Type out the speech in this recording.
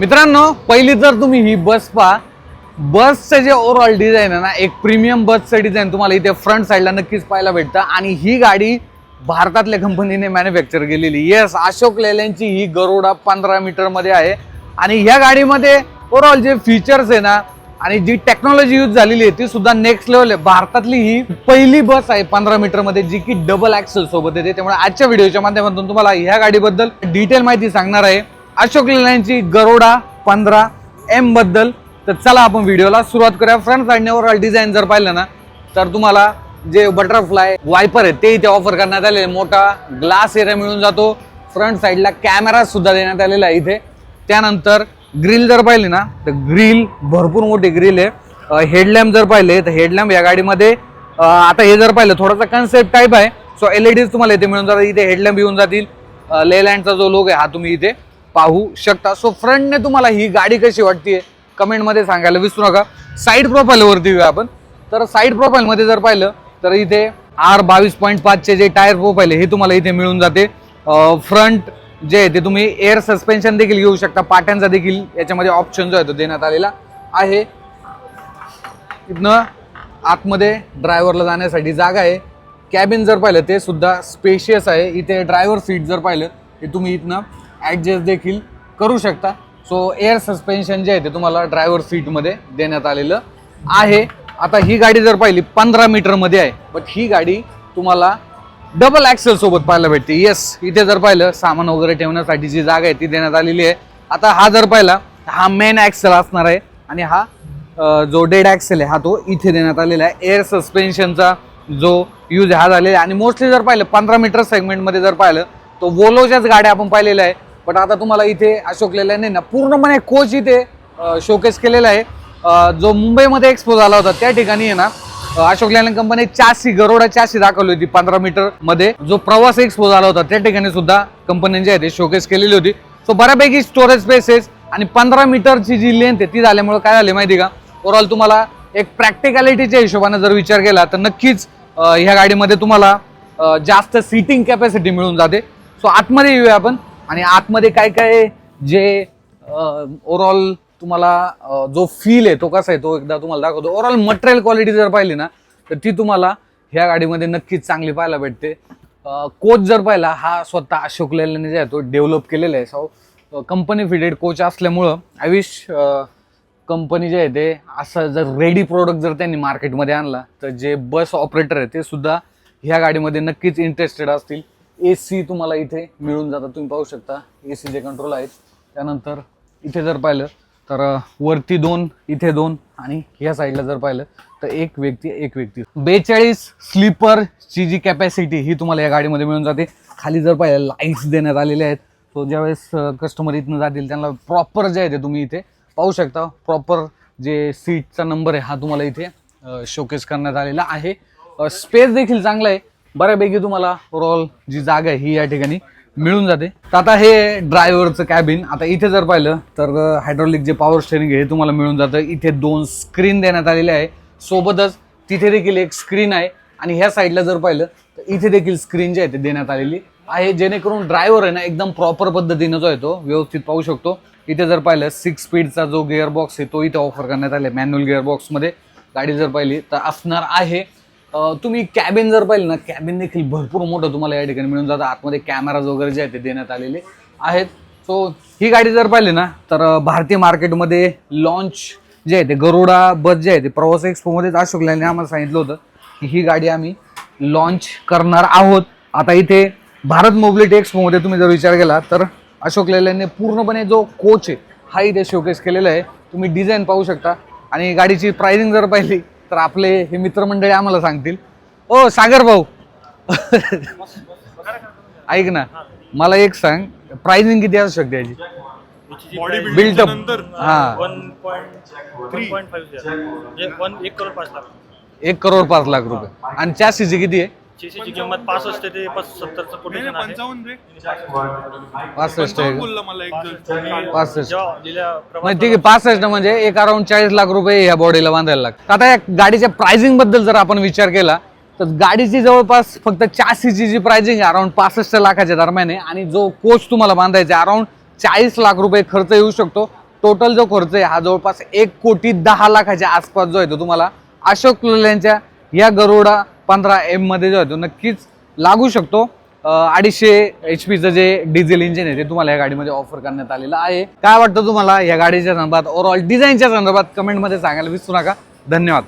मित्रांनो पहिली जर तुम्ही ही बस पहा बसचं जे ओव्हरऑल डिझाईन आहे ना एक प्रीमियम बसचं डिझाईन तुम्हाला इथे फ्रंट साईडला नक्कीच पाहायला भेटतं. आणि ही गाडी भारतातल्या कंपनीने मॅन्युफॅक्चर केलेली. येस अशोक लेल्यांची ही गरोडा पंधरा मीटरमध्ये आहे. आणि ह्या गाडीमध्ये ओव्हरऑल जे फीचर्स आहे ना आणि जी टेक्नॉलॉजी यूज झालेली आहे ती सुद्धा नेक्स्ट लेवल आहे. भारतातली ही पहिली बस आहे पंधरा मीटरमध्ये जी की डबल ऍक्सल सोबत येते. त्यामुळे आजच्या व्हिडिओच्या माध्यमातून तुम्हाला ह्या गाडीबद्दल डिटेल माहिती सांगणार आहे. अशोक लेण्यांची गरोडा पंधरा एमबद्दल. तर चला आपण व्हिडिओला सुरुवात करूया. फ्रंट साईडने ओव्हरऑल डिझाईन जर पाहिलं ना तर तुम्हाला जे बटरफ्लाय वायपर आहे ते इथे ऑफर करण्यात आले मोठा ग्लास एरिया मिळून जातो. फ्रंट साईडला कॅमेरा सुद्धा देण्यात आलेला आहे इथे. त्यानंतर ग्रिल जर पाहिली ना तर ग्रिल भरपूर मोठी ग्रिल आहे. हेडलॅम्प जर पाहिले तर हेडलॅम्प या गाडीमध्ये आता हे जर पाहिलं थोडासा कन्सेप्ट टाईप आहे. सो एल ई डीज तुम्हाला इथे मिळून जातात. इथे हेडलॅम्प येऊन जातील. लेलँडचा जो लोक आहे हा तुम्ही इथे पाहू शकता. सो फ्रंटने तुम्हाला ही गाडी कशी वाटते कमेंटमध्ये सांगायला विसरू नका. साईड प्रोफाईलवरती येऊया आपण. तर साईड प्रोफाईलमध्ये जर पाहिलं तर इथे आर बावीस पॉईंट पाचचे जे टायर प्रोफाईल आहे हे तुम्हाला इथे मिळून जाते. फ्रंट जे आहे ते तुम्ही एअर सस्पेन्शन देखील घेऊ शकता. पाट्यांचा देखील याच्यामध्ये ऑप्शन जो आहे तो देण्यात आलेला आहे. इथनं आतमध्ये ड्रायव्हरला जाण्यासाठी जागा आहे. कॅबिन जर पाहिलं ते सुद्धा स्पेशियस आहे. इथे ड्रायव्हर सीट जर पाहिलं ते तुम्ही इथनं ॲडजस्ट देखील करू शकता. सो एअर सस्पेन्शन जे आहे ते तुम्हाला ड्रायव्हर सीटमध्ये देण्यात आलेलं आहे. आता ही गाडी जर पाहिली पंधरा मीटरमध्ये आहे. बट ही गाडी तुम्हाला डबल ॲक्सेल सोबत पाहायला भेटते. येस इथे जर पाहिलं सामान वगैरे ठेवण्यासाठी जी जागा आहे ती देण्यात आलेली आहे. आता हा जर पाहिला हा मेन ॲक्सेल असणार आहे. आणि हा जो डेड ॲक्सेल आहे हा तो इथे देण्यात आलेला आहे. एअर सस्पेन्शनचा जो यूज हा झालेला आहे. आणि मोस्टली जर पाहिलं पंधरा मीटर सेगमेंटमध्ये जर पाहिलं तो वोलोच्याच गाड्या आपण पाहिलेल्या आहे. बट आता तुम्हाला इथे अशोक लेल्याने ना पूर्णपणे कोच इथे शोकेस केलेला आहे. जो मुंबईमध्ये एक्सपो झाला होता त्या ठिकाणी आहे ना अशोक लेलँड कंपनी चासी गरोडा चासी दाखवली होती पंधरा मीटरमध्ये. जो प्रवास एक्सपो झाला होता त्या ठिकाणी सुद्धा कंपनीने आहे ते शोकेस केलेली होती. सो बऱ्यापैकी स्टोरेज स्पेसेस आणि पंधरा मीटरची जी लेंथ आहे ती झाल्यामुळे काय झाले माहिती का? ओव्हरऑल तुम्हाला एक प्रॅक्टिकॅलिटीच्या हिशोबाने जर विचार केला तर नक्कीच ह्या गाडीमध्ये तुम्हाला जास्त सीटिंग कॅपॅसिटी मिळून जाते. सो आतमध्ये येऊया आपण. आणि आतमध्ये काय काय जे ओव्हरऑल तुम्हाला जो फील आहे तो कसा आहे तो एकदा तुम्हाला दाखवतो. ओव्हरऑल मटेरियल क्वालिटी जर पाहिली ना तर ती तुम्हाला ह्या गाडीमध्ये नक्कीच चांगली पाहायला भेटते. कोच जर पाहिला हा स्वतः अशोक लेलने जे आहे तो डेव्हलप केलेला आहे. सो कंपनी फिटेड कोच असल्यामुळं आय विश कंपनी जे आहे ते असं जर रेडी प्रोडक्ट जर त्यांनी मार्केटमध्ये आणला तर जे बस ऑपरेटर आहे ते सुद्धा ह्या गाडीमध्ये नक्कीच इंटरेस्टेड असतील. ए सी तुम्हाला इथे मिळून जातात. तुम्ही पाहू शकता ए सीचे कंट्रोल आहेत. त्यानंतर इथे जर पाहिलं तर वरती दोन इथे दोन आणि ह्या साईडला जर पाहिलं तर एक व्यक्ती एक व्यक्ती. बेचाळीस स्लीपरची जी कॅपॅसिटी ही तुम्हाला या गाडीमध्ये मिळून जाते. खाली जर पाहिलं लाईट्स देण्यात आलेले आहेत. सो ज्यावेळेस कस्टमर इथनं जातील त्यांना प्रॉपर जे आहे ते तुम्ही इथे पाहू शकता. प्रॉपर जे सीटचा नंबर आहे हा तुम्हाला इथे शोकेस करण्यात आलेला आहे. स्पेस देखील चांगला आहे. बऱ्यापैकी तुम्हाला ओव्हरऑल जी जागा आहे ही या ठिकाणी मिळून जाते. तर आता हे ड्रायव्हरचं कॅबिन आता इथे जर पाहिलं तर हायड्रॉलिक जे पॉवर स्टेरिंग आहे हे तुम्हाला मिळून जातं. इथे दोन स्क्रीन देण्यात आलेले आहे. सोबतच तिथे देखील एक स्क्रीन आहे. आणि ह्या साईडला जर पाहिलं तर इथे देखील स्क्रीन जी आहे ते देण्यात आलेली आहे. जेणेकरून ड्रायव्हर आहे ना एकदम प्रॉपर पद्धतीनं जो आहे तो व्यवस्थित पाहू शकतो. इथे जर पाहिलं सिक्स स्पीडचा जो गिअर बॉक्स आहे तो इथे ऑफर करण्यात आला आहे मॅन्युअल गिअर बॉक्समध्ये गाडी जर पाहिली तर असणार आहे. तुम्ही कॅबिन जर पाहिलं ना कॅबिन देखील भरपूर मोठं तुम्हाला या ठिकाणी मिळून जातं. आतमध्ये कॅमेराज वगैरे जे आहेत ते देण्यात आलेले आहेत. सो ही गाडी जर पाहिली ना तर भारतीय मार्केटमध्ये लॉन्च जे आहे ते गरुडा बस जे आहे ते प्रवास एक्सपोमध्येच अशोक लेलँडने आम्हाला सांगितलं होतं की ही गाडी आम्ही लॉन्च करणार आहोत. आता इथे भारत मोबिलिटी एक्सपोमध्ये तुम्ही जर विचार केला तर अशोक लेलँडने पूर्णपणे जो कोच आहे हा इथे शोकेस केलेला आहे. तुम्ही डिझाईन पाहू शकता. आणि गाडीची प्राइसिंग जर पाहिली तर आपले हे मित्रमंडळी आम्हाला सांगतील. ओ सागर भाऊ. ऐक ना मला एक सांग प्राइसिंग किती असू शकते याची? Body Built up. नंतर हा. One point one point five म्हणजे एक करोड पाच लाख. एक करोड पाच लाख रुपये. आणि चॅसीची किती आहे? चीसीची किंमत पासष्ट ते सत्तरचं कोटेशन आहे. पंचावन्न रे. पासष्ट आहे. का? बोलला मला एक आणि पासष्ट. जेव्हा म्हणजे ठीक आहे पासष्ट म्हणजे एक अराउंड चाळीस लाख रुपये या बॉडीला बांधायला लागतात आता या गाडीच्या प्राइसिंगबद्दल जर आपण विचार केला तर गाडीची जवळपास फक्त चासीची जी प्राइसिंग आहे अराउंड पासष्ट लाखाच्या दरम्यान आहे. आणि जो कोच तुम्हाला बांधायचा अराउंड चाळीस लाख रुपये खर्च येऊ शकतो. टोटल जो खर्च आहे हा जवळपास एक कोटी दहा लाखाच्या आसपास जो आहे तो तुम्हाला अशोक लेलँडच्या या गरुडा पंधरा एममध्ये जो आहे तो नक्कीच लागू शकतो. अडीचशे एच पीचं जे डिझेल इंजिन आहे ते तुम्हाला या गाडीमध्ये ऑफर करण्यात आलेलं आहे. काय वाटतं तुम्हाला या गाडीच्या संदर्भात? ओव्हरऑल डिझाईनच्या संदर्भात कमेंटमध्ये सांगायला विसरू नका. धन्यवाद.